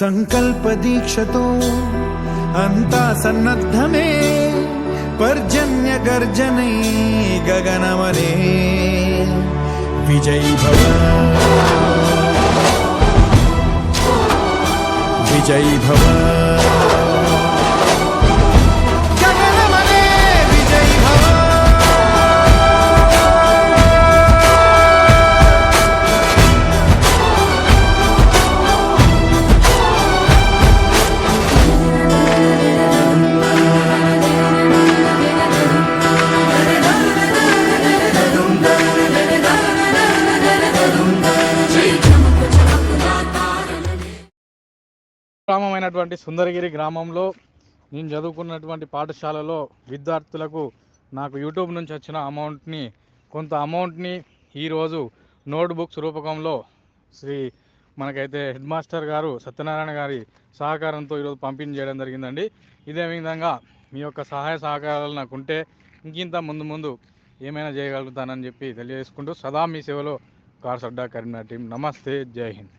సంకల్ప దీక్షతో అంతా సన్నద్ధమే పర్జన్య గర్జనై గగనమనే. విజయీ భవ. విజయీ భవ. గ్రామమైనటువంటి సుందరగిరి గ్రామంలో నేను చదువుకున్నటువంటి పాఠశాలలో విద్యార్థులకు నాకు యూట్యూబ్ నుంచి వచ్చిన అమౌంట్ని కొంత అమౌంట్ని ఈరోజు నోట్ బుక్స్ రూపకంలో శ్రీ మనకైతే హెడ్ మాస్టర్ గారు సత్యనారాయణ గారి సహకారంతో ఈరోజు పంపిణీ చేయడం జరిగిందండి. ఇదే విధంగా మీ యొక్క సహాయ సహకారాలు నాకు ఉంటే ఇంకింత ముందు ముందు ఏమైనా చేయగలుగుతానని చెప్పి తెలియజేసుకుంటూ సదా మీ సేవలో కార్ సడ్డా కరీంనగర్ టీం. నమస్తే జై హింద్.